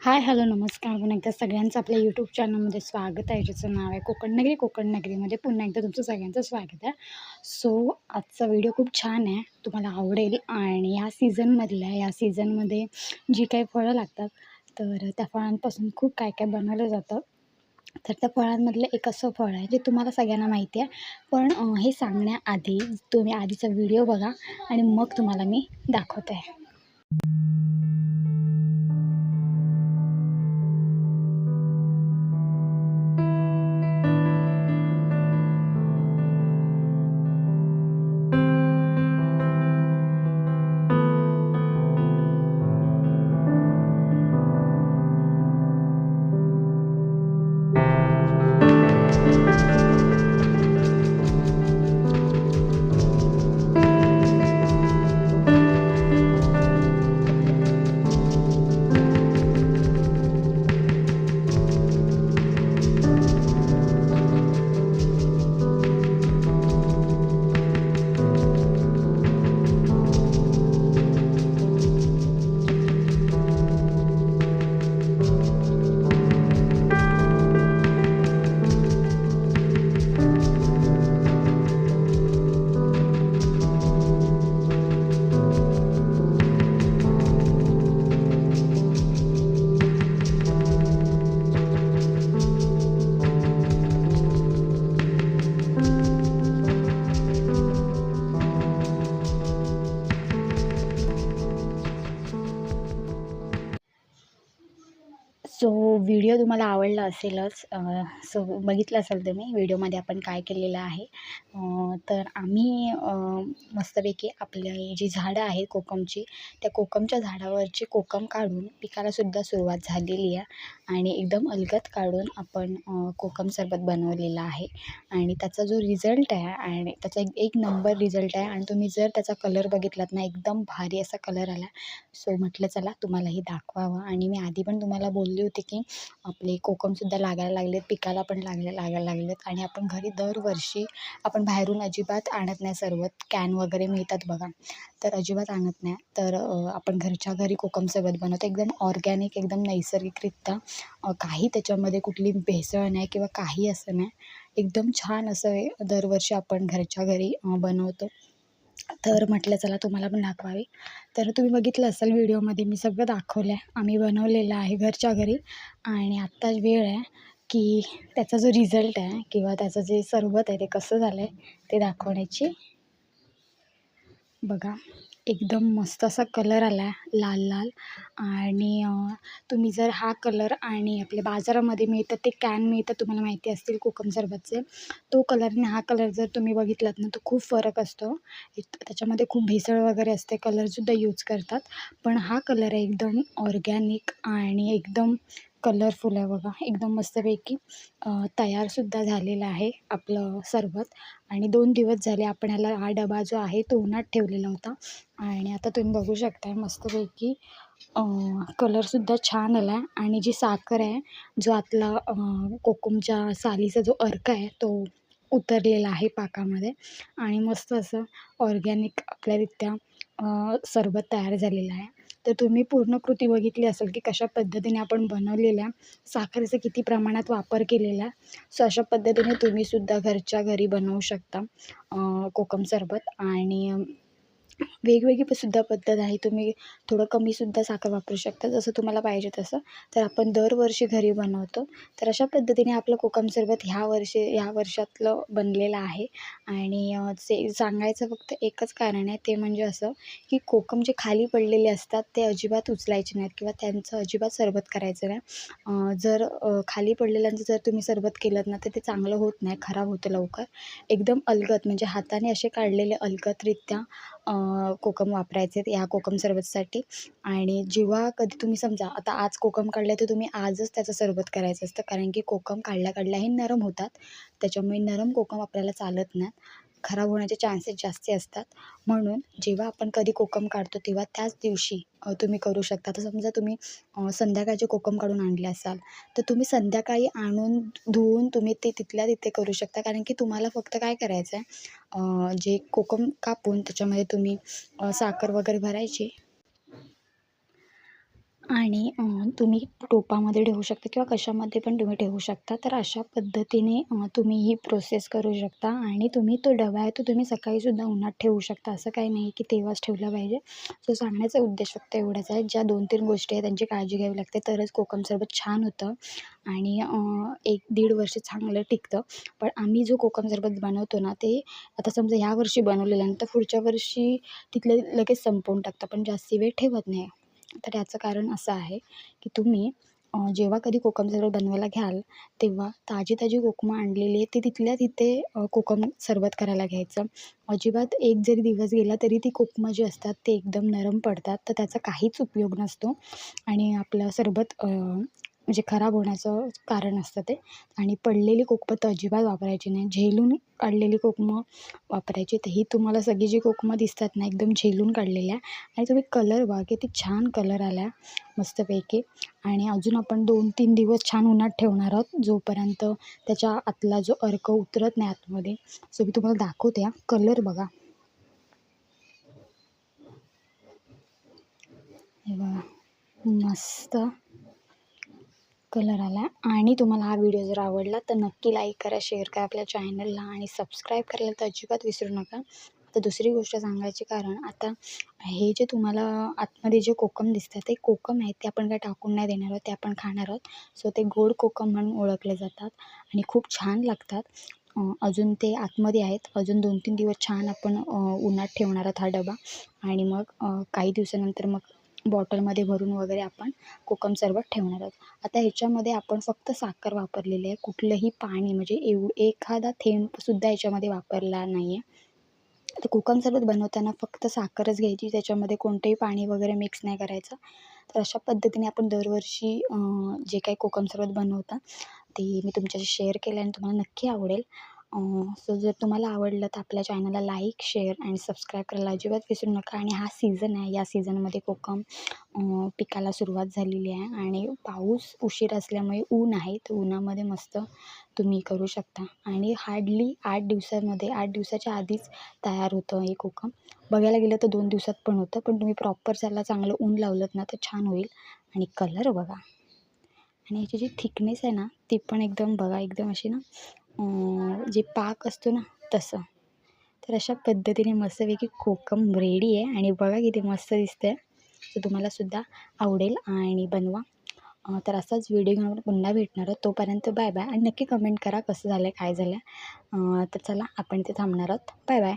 Hi hello नमस्कार. पुन्हा एकदा सगळ्यांचं आपल्या यूट्यूब चॅनलमध्ये स्वागत आहे ज्याचं नाव आहे कोकण नगरी कोकण नगरीमध्ये पुन्हा एकदा तुमचं सगळ्यांचं स्वागत आहे. सो आजचा व्हिडिओ खूप छान आहे. तुम्हाला आवडेल. आणि या सीझनमधल्या या सीझनमध्ये जी काही फळं लागतात तर त्या फळांपासून खूप काय काय बनवलं जातं. तर त्या फळांमधलं एक असं फळ आहे जे तुम्हाला सगळ्यांना माहिती आहे. पण हे सांगण्याआधी तुम्ही आधीचा व्हिडिओ बघा आणि मग तुम्हाला मी दाखवते. आहे सो व्हिडिओ तुम्हाला आवडला असेलच सो बघितलं असेल तुम्ही व्हिडिओमध्ये आपण काय केलेलं आहे. तर आम्ही मस्तपैकी आपली जी झाडं आहेत कोकमची त्या कोकमच्या झाडावरची कोकम काढून पिकालासुद्धा सुरुवात झालेली आहे आणि एकदम अलगद काढून आपण कोकम सरबत बनवलेलं आहे. आणि त्याचा जो रिझल्ट आहे आणि त्याचा एक एक नंबर रिझल्ट आहे आणि तुम्ही जर त्याचा कलर बघितलात ना एकदम भारी असा कलर आला सो म्हटलं चला तुम्हालाही दाखवावं आणि मी आधी पण तुम्हाला बोलली होती की आपले कोकमसुद्धा लागायला लागलेत पिकाला पण लागले लागायला लागलेत आणि आपण घरी दरवर्षी आपण बाहेरून अजिबात आणत नाही सरबत कॅन वगैरे मिळतात बघा. तर अजिबात आणत नाही. तर आपण घरच्या घरी कोकम सरबत बनवतो. एकदम ऑर्गॅनिक एकदम नैसर्गिकरित्या. काही त्याच्यामध्ये कुठली भेसळ नाही किंवा काही असं नाही. एकदम छान असं दरवर्षी आपण घरच्या घरी बनवतो. तर म्हटलं चला तुम्हाला पण दाखवावे. तर तुम्ही बघितलं असेल व्हिडिओमध्ये मी सगळं दाखवलं आहे आम्ही बनवलेलं आहे घरच्या घरी. आणि आत्ता वेळ आहे की त्याचा जो रिझल्ट आहे किंवा त्याचं जे सरबत आहे ते कसं झालं आहे ते दाखवण्याची. बघा. एकदम मस्त असा कलर आला आहे लाल लाल. आणि तुम्ही जर हा कलर आणि आपल्या बाजारामध्ये मिळतं ते कॅन मिळतं तुम्हाला माहिती असतील कोकम सरबतचे. तो कलर आणि हा कलर जर तुम्ही बघितलात ना तर खूप फरक असतो. त्याच्यामध्ये खूप भेसळ वगैरे असते कलरसुद्धा यूज करतात. पण हा कलर आहे एकदम ऑर्गॅनिक आणि एकदम कलरफुल आहे बघा. एकदम मस्तपैकी तयारसुद्धा झालेलं आहे आपलं सरबत. आणि दोन दिवस झाले आपण ह्याला हा डबा जो आहे तो उन्हात ठेवलेला होता. आणि आता तुम्ही बघू शकताय मस्तपैकी कलरसुद्धा छान आला आहे आणि जी साखर आहे जो आतला कोकुमच्या कोकमच्या सालीचा जो अर्क आहे तो उतरलेला आहे पाकामध्ये. आणि मस्त असं ऑर्गॅनिक आपल्यारित्या सरबत तयार झालेलं आहे. तर तुम्ही पूर्ण कृती बघितली असेल की कशा पद्धतीने आपण बनवलेल्या साखरेचा किती प्रमाणात वापर केलेला सो अशा पद्धतीने तुम्हीसुद्धा घरच्या घरी बनवू शकता कोकम सरबत. आणि वेगवेगळी प सुद्धा पद्धत आहे. तुम्ही थोडं कमीसुद्धा साखर वापरू शकता जसं तुम्हाला पाहिजे तसं. तर आपण दरवर्षी घरी बनवतो. तर अशा पद्धतीने आपलं कोकम सरबत ह्या वर्षी ह्या वर्षातलं बनलेलं आहे. आणि से सांगायचं फक्त एकच कारण आहे ते म्हणजे असं की कोकम जे खाली पडलेले असतात ते अजिबात उचलायचे नाहीत किंवा त्यांचं अजिबात सरबत करायचं नाही. जर खाली पडलेल्यांचं जर तुम्ही सरबत केलं ना तर ते चांगलं होत नाही खराब होतं लवकर. एकदम अलगद म्हणजे हाताने असे काढलेले अलगदरित्या कोकम वापरायचे ह्या कोकम सरबतसाठी. आणि जेव्हा कधी तुम्ही समजा आता आज कोकम काढलं तर तुम्ही आजच त्याचं सरबत करायचं असतं. कारण की कोकम काढल्या काढल्या हे नरम होतात. त्याच्यामुळे नरम कोकम आपल्याला चालत नाही खराब होण्याचे चान्सेस जास्त असतात. म्हणून जेव्हा आपण कधी कोकम काढतो तेव्हा त्याच दिवशी तुम्ही करू शकता. तर समजा तुम्ही संध्याकाळचे कोकम काढून आणले असाल तर तुम्ही संध्याकाळी आणून धुवून तुम्ही ते तिथल्या तिथे करू शकता. कारण की तुम्हाला फक्त काय करायचं आहे जे कोकम कापून त्याच्यामध्ये तुम्ही साखर वगैरे भरायची आणि तुम्ही टोपामध्ये ठेवू शकता किंवा कशामध्ये पण तुम्ही ठेवू शकता. तर अशा पद्धतीने तुम्ही ही प्रोसेस करू शकता आणि तुम्ही तो डबा आहे तो तुम्ही सकाळीसुद्धा उन्हात ठेवू शकता. असं काही नाही की तेव्हाच ठेवला पाहिजे. सो सांगण्याचा उद्देश फक्त एवढाच आहे. ज्या दोन तीन गोष्टी आहेत त्यांची काळजी घ्यावी लागते. तरच कोकम सरबत छान होतं आणि एक दीड वर्ष चांगलं टिकतं. पण आम्ही जो कोकम सरबत बनवतो ना ते आता समजा ह्या वर्षी बनवलेलं आहे तर पुढच्या वर्षी तिथले लगेच संपवून टाकतं. पण जास्त वेळ ठेवत नाही. तर याचं कारण असं आहे की तुम्ही जेव्हा कधी कोकम सरबत बनवायला घ्याल तेव्हा ताजी ताजी कोकमं आणलेली आहे ती तिथल्या तिथे कोकम सरबत करायला घ्यायचं. अजिबात एक जरी दिवस गेला तरी ती कोकमं जी असतात ते एकदम नरम पडतात. तर त्याचा काहीच उपयोग नसतो. आणि आपलं सरबत म्हणजे खराब होण्याचं कारण असतं ते. आणि पडलेली कोकमं तर अजिबात वापरायची नाही. झेलून काढलेली कोकमं वापरायची. तर ही तुम्हाला सगळी जी कोकमं दिसतात ना एकदम झेलून काढलेल्या. आणि तुम्ही कलर बघा किती छान कलर आला मस्तपैकी. आणि अजून आपण दोन तीन दिवस छान उन्हात ठेवणार आहोत. जोपर्यंत त्याच्या आतला जो अर्क उतरत नाही आतमध्ये सो मी तुम्हाला दाखवते कलर बघा. हे बघा. मस्त. कलर आला आणि तुम्हाला हा व्हिडिओ जर आवडला तर नक्की लाईक करा शेअर करा आपल्या चॅनलला आणि सबस्क्राईब करायला तर अजिबात विसरू नका. आता दुसरी गोष्ट सांगायची कारण आता हे जे तुम्हाला आतमध्ये जे कोकम दिसतं ते कोकम आहेत ते आपण काय टाकून नाही देणार आहोत ते आपण खाणार आहोत. सो ते गोड कोकम म्हणून ओळखले जातात आणि खूप छान लागतात. अजून ते आतमध्ये आहेत. अजून दोन तीन दिवस छान आपण उन्हात ठेवणार आहोत हा डबा. आणि मग काही दिवसानंतर मग बॉटलमध्ये भरून वगैरे आपण कोकम सरबत ठेवणार आहोत. आता ह्याच्यामध्ये आपण फक्त साखर वापरलेली आहे. कुठलंही पाणी म्हणजे एव एखादा थेंबसुद्धा याच्यामध्ये वापरला नाही आहे तर कोकम सरबत बनवताना फक्त साखरच घ्यायची त्याच्यामध्ये कोणतंही पाणी वगैरे मिक्स नाही करायचं. तर अशा पद्धतीने आपण दरवर्षी जे काही कोकम सरबत बनवता ते मी तुमच्याशी शेअर केलं आणि तुम्हाला नक्की आवडेल. सो जर तुम्हाला आवडलं तर आपल्या चॅनलला लाईक शेअर आणि सबस्क्राईब करायला अजिबात विसरू नका. आणि हा सीझन आहे या सीझनमध्ये कोकम पिकाला सुरुवात झालेली आहे आणि पाऊस उशीर असल्यामुळे ऊन आहे तर उन्हामध्ये मस्त तुम्ही करू शकता. आणि हार्डली आठ दिवसामध्ये आठ दिवसाच्या आधीच तयार होतं हे कोकम. बघायला गेलं तर दोन दिवसात पण होतं पण तुम्ही प्रॉपर त्याला चांगलं ऊन लावलं ना तर छान होईल. आणि कलर बघा. आणि याची जी थिकनेस आहे ना ती पण एकदम बघा एकदम अशी ना जे पाक असतो ना तसं. तर अशा पद्धतीने मस्तपैकी कोकम रेडी आहे. आणि बघा किती मस्त दिसतं आहे तर तुम्हालासुद्धा आवडेल आणि बनवा. तर असाच व्हिडिओ घेऊन पुन्हा भेटणार आहोत. तोपर्यंत बाय बाय आणि नक्की कमेंट करा कसं झालं आहे काय झालं आहे तर चला आपण इथे थांबणार आहोत. Bye bye